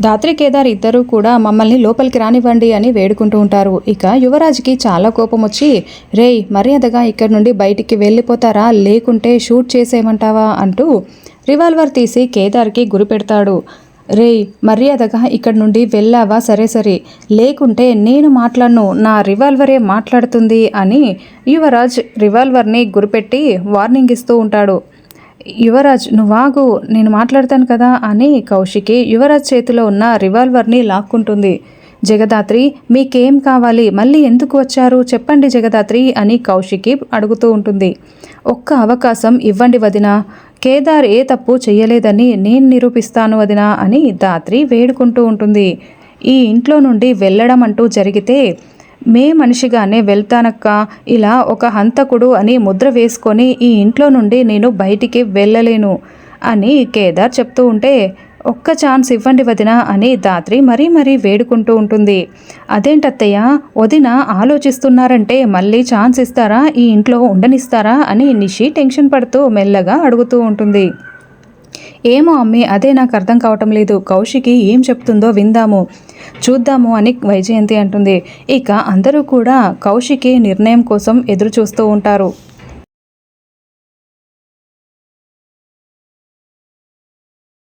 దాత్రి కేదార్ ఇద్దరూ కూడా మమ్మల్ని లోపలికి రానివ్వండి అని వేడుకుంటూ ఉంటారు. ఇక యువరాజ్కి చాలా కోపం వచ్చి రేయ్ మర్యాదగా ఇక్కడి నుండి బయటికి వెళ్ళిపోతారా? లేకుంటే షూట్ చేసేయమంటావా? అంటూ రివాల్వర్ తీసి కేదార్కి గురిపెడతాడు రేయ్ మర్యాదగా ఇక్కడి నుండి వెళ్ళావా? సరే సరే. లేకుంటే నేను మాట్లాడను. నా రివాల్వరే మాట్లాడుతుంది అని యువరాజ్ రివాల్వర్ని గురిపెట్టి వార్నింగ్ ఇస్తూ ఉంటాడు. యువరాజ్ నువ్వాగు నేను మాట్లాడతాను కదా అని కౌశికి యువరాజ్ చేతిలో ఉన్న రివాల్వర్ని లాక్కుంటుంది. జగదాత్రి మీకేం కావాలి? మళ్ళీ ఎందుకు వచ్చారు? చెప్పండి జగదాత్రి అని కౌశికి అడుగుతూ ఉంటుంది. ఒక్క అవకాశం ఇవ్వండి వదిన. కేదార్ ఏ తప్పు చెయ్యలేదని నేను నిరూపిస్తాను వదిన అని దాత్రి వేడుకుంటూ ఉంటుంది. ఈ ఇంట్లో నుండి వెళ్ళడం అంటూ జరిగితే మే మనిషిగానే వెళ్తానక్క. ఇలా ఒక హంతకుడు అని ముద్ర వేసుకొని ఈ ఇంట్లో నుండి నేను బయటికి వెళ్ళలేను అని కేదార్ చెప్తూ ఉంటే ఒక్క ఛాన్స్ ఇవ్వండి వదిన అని దాత్రి మరీ మరీ వేడుకుంటూ ఉంటుంది. అదేంటత్తయ్య వదిన ఆలోచిస్తున్నారంటే మళ్ళీ ఛాన్స్ ఇస్తారా? ఈ ఇంట్లో ఉండనిస్తారా? అని నిషి టెన్షన్ పడుతూ మెల్లగా అడుగుతూ ఉంటుంది. ఏమో అమ్మి అదే నాకు అర్థం కావటం లేదు. కౌశికి ఏం చెప్తుందో విందాము. చూద్దాము అని వైజయంతి అంటుంది. ఇక అందరూ కూడా కౌశికి నిర్ణయం కోసం ఎదురు చూస్తూ ఉంటారు.